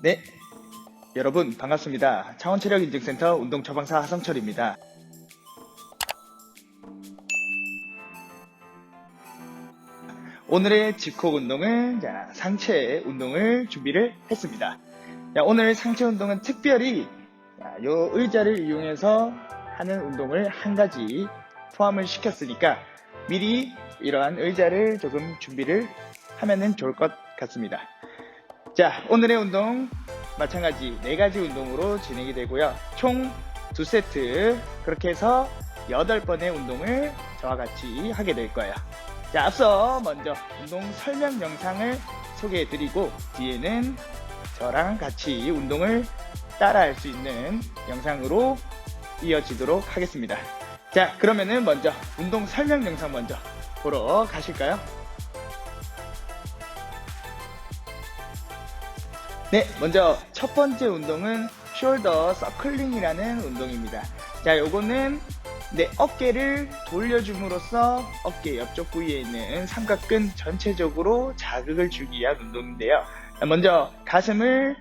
네. 여러분 반갑습니다. 창원체력인증센터 운동처방사 하성철입니다. 오늘의 집콕 운동은 자, 상체 운동을 준비를 했습니다. 자, 오늘 상체 운동은 특별히 자, 요 의자를 이용해서 하는 운동을 한 가지 포함을 시켰으니까 미리 이러한 의자를 조금 준비를 하면은 좋을 것 같습니다. 자, 오늘의 운동 마찬가지 네 가지 운동으로 진행이 되고요. 총 두 세트 그렇게 해서 여덟 번의 운동을 저와 같이 하게 될 거예요. 자, 앞서 먼저 운동 설명 영상을 소개해 드리고 뒤에는 저랑 같이 운동을 따라할 수 있는 영상으로 이어지도록 하겠습니다. 자, 그러면은 먼저 운동 설명 영상 먼저 보러 가실까요? 네, 먼저 첫 번째 운동은 숄더 서클링이라는 운동입니다. 자, 요거는 내 어깨를 돌려줌으로써 어깨 옆쪽 부위에 있는 삼각근 전체적으로 자극을 주기 위한 운동인데요. 자, 먼저 가슴을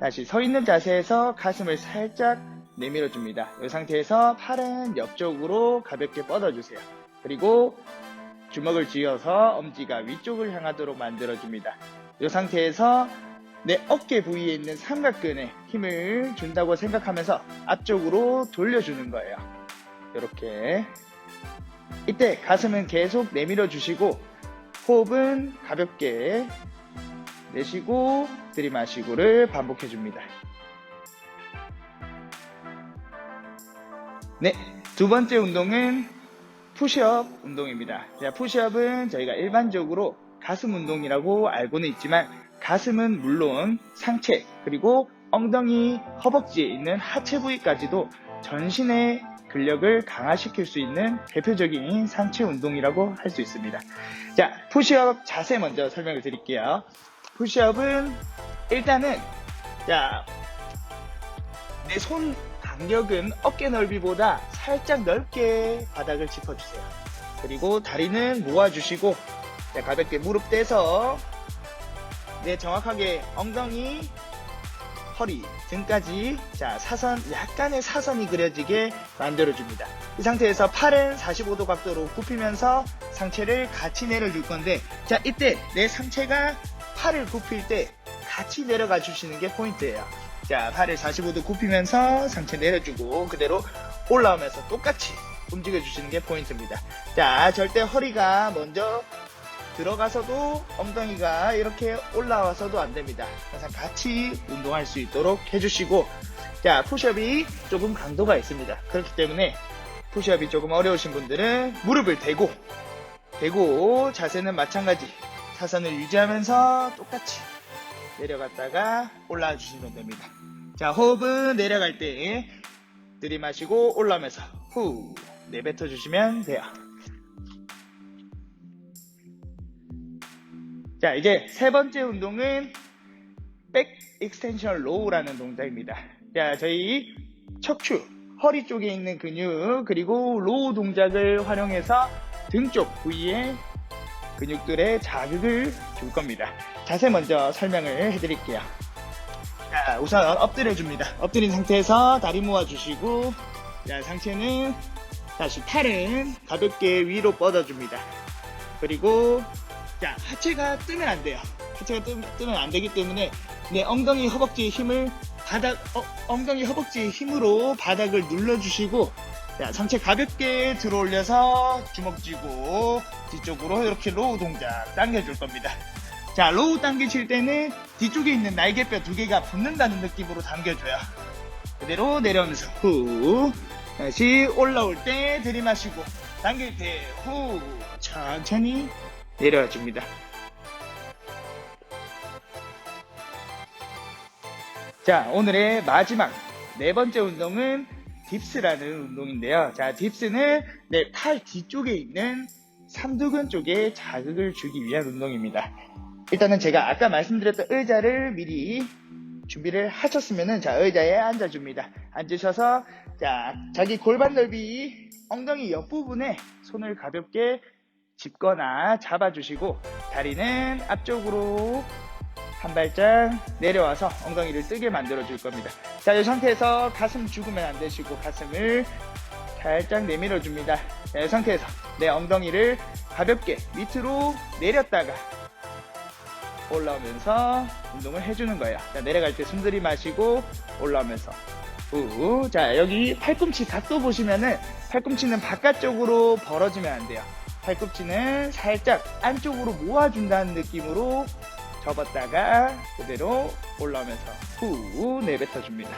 다시 서 있는 자세에서 가슴을 살짝 내밀어 줍니다. 이 상태에서 팔은 옆쪽으로 가볍게 뻗어 주세요. 그리고 주먹을 쥐어서 엄지가 위쪽을 향하도록 만들어 줍니다. 이 상태에서 내 어깨 부위에 있는 삼각근에 힘을 준다고 생각하면서 앞쪽으로 돌려주는 거예요. 이렇게. 이때 가슴은 계속 내밀어 주시고 호흡은 가볍게 내쉬고 들이마시고를 반복해 줍니다. 네, 두 번째 운동은 푸시업 운동입니다. 자, 푸시업은 저희가 일반적으로 가슴 운동이라고 알고는 있지만 가슴은 물론 상체 그리고 엉덩이 허벅지에 있는 하체 부위까지도 전신의 근력을 강화시킬 수 있는 대표적인 상체 운동이라고 할 수 있습니다. 자, 푸시업 자세 먼저 설명을 드릴게요. 푸시업은 일단은 자, 내 손 간격은 어깨 넓이보다 살짝 넓게 바닥을 짚어주세요. 그리고 다리는 모아주시고 자, 가볍게 무릎 떼서 네, 정확하게 엉덩이, 허리, 등까지 자 사선 약간의 사선이 그려지게 만들어줍니다. 이 상태에서 팔은 45도 각도로 굽히면서 상체를 같이 내려줄 건데 자 이때 내 상체가 팔을 굽힐 때 같이 내려가 주시는 게 포인트예요. 자 팔을 45도 굽히면서 상체 내려주고 그대로 올라오면서 똑같이 움직여 주시는 게 포인트입니다. 자 절대 허리가 먼저 들어가서도 엉덩이가 이렇게 올라와서도 안 됩니다. 항상 같이 운동할 수 있도록 해주시고, 자, 푸시업이 조금 강도가 있습니다. 그렇기 때문에 푸시업이 조금 어려우신 분들은 무릎을 대고, 대고 자세는 마찬가지. 사선을 유지하면서 똑같이 내려갔다가 올라와 주시면 됩니다. 자, 호흡은 내려갈 때 들이마시고 올라오면서 후 내뱉어 주시면 돼요. 자, 이제 세 번째 운동은 백 익스텐션 로우라는 동작입니다. 자, 저희 척추, 허리 쪽에 있는 근육, 그리고 로우 동작을 활용해서 등 쪽 부위에 근육들의 자극을 줄 겁니다. 자세 먼저 설명을 해드릴게요. 자, 우선 엎드려 줍니다. 엎드린 상태에서 다리 모아 주시고, 자, 상체는 다시 팔은 가볍게 위로 뻗어줍니다. 그리고 자, 하체가 뜨면 안 돼요. 하체가 뜨, 뜨면 안 되기 때문에 내 엉덩이 허벅지의 힘을 바닥, 어, 엉덩이 허벅지의 힘으로 바닥을 눌러주시고 자, 상체 가볍게 들어 올려서 주먹 쥐고 뒤쪽으로 이렇게 로우 동작 당겨줄 겁니다. 자, 로우 당기실 때는 뒤쪽에 있는 날개뼈 두 개가 붙는다는 느낌으로 당겨줘요. 그대로 내려오면서 후 다시 올라올 때 들이마시고 당길 때 후 천천히 내려와 줍니다. 자, 오늘의 마지막 네 번째 운동은 딥스라는 운동인데요. 자, 딥스는 내 팔 뒤쪽에 있는 삼두근 쪽에 자극을 주기 위한 운동입니다. 일단은 제가 아까 말씀드렸던 의자를 미리 준비를 하셨으면은 자, 의자에 앉아줍니다. 앉으셔서 자, 자기 골반 넓이 엉덩이 옆 부분에 손을 가볍게 짚거나 잡아주시고 다리는 앞쪽으로 한 발짝 내려와서 엉덩이를 뜨게 만들어 줄 겁니다. 자, 이 상태에서 가슴 죽으면 안 되시고 가슴을 살짝 내밀어 줍니다. 자, 이 상태에서 내 엉덩이를 가볍게 밑으로 내렸다가 올라오면서 운동을 해주는 거예요. 자, 내려갈 때 숨 들이마시고 올라오면서 후. 자, 여기 팔꿈치 각도 보시면은 팔꿈치는 바깥쪽으로 벌어지면 안 돼요. 팔꿈치는 살짝 안쪽으로 모아준다는 느낌으로 접었다가 그대로 올라오면서 후 내뱉어 줍니다.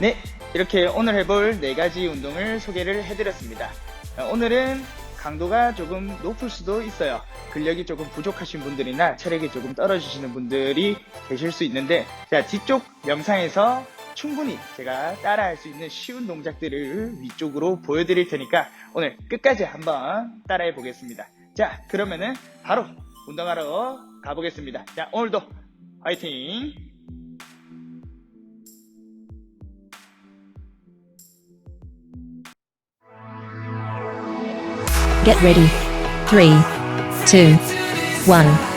네, 이렇게 오늘 해볼 네 가지 운동을 소개를 해드렸습니다. 어, 오늘은 강도가 조금 높을 수도 있어요. 근력이 조금 부족하신 분들이나 체력이 조금 떨어지시는 분들이 계실 수 있는데, 자, 뒤쪽 영상에서 충분히 제가 따라할 수 있는 쉬운 동작들을 위쪽으로 보여드릴 테니까 오늘 끝까지 한번 따라해 보겠습니다. 자, 그러면은 바로 운동하러 가보겠습니다. 자, 오늘도 화이팅! 3, 2, 1.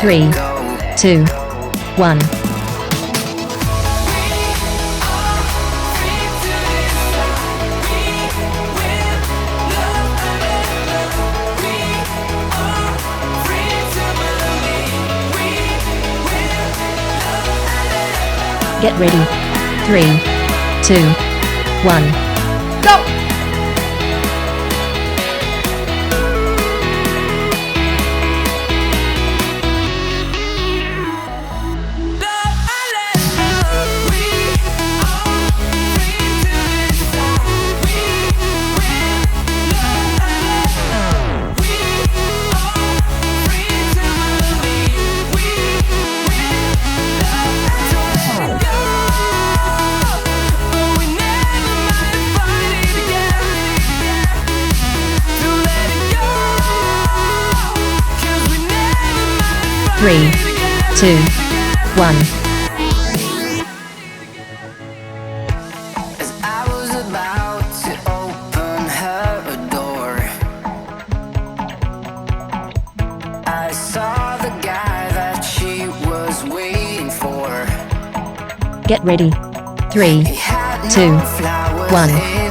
Three, go. two, one. Get ready. Three, two, one. go! Three, two, one. As I was about to open her door, I saw the guy that she was waiting for. Get ready. Three, He had no Two, one.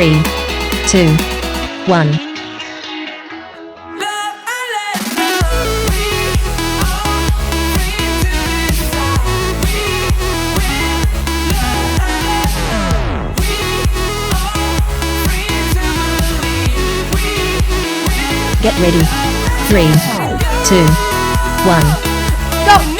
Three, two, one. Get ready. Three, two, one. go!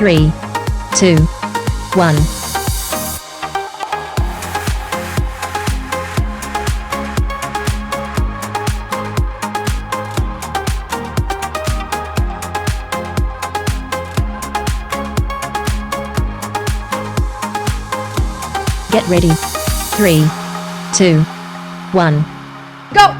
three, two, one. Get ready. Three, two, one. Go!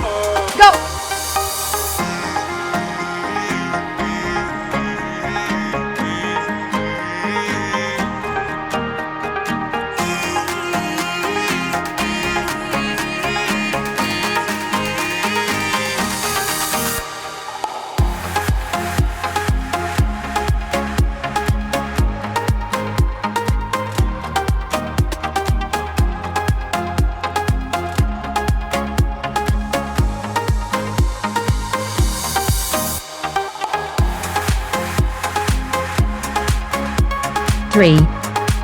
three,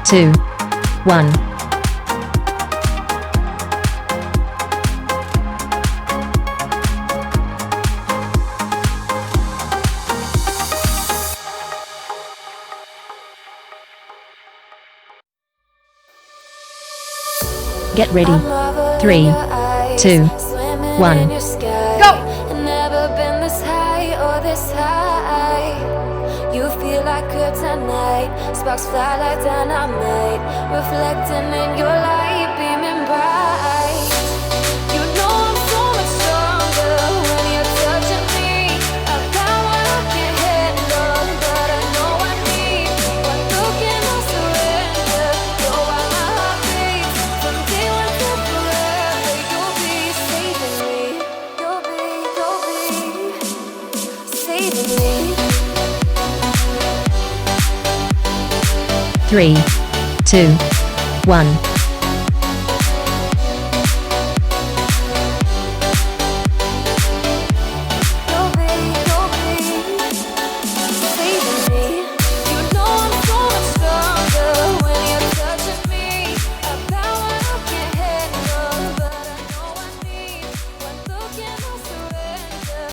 two, one. Get ready. Three, two, one. sparks fly like dynamite, reflecting in your light. three, two, one.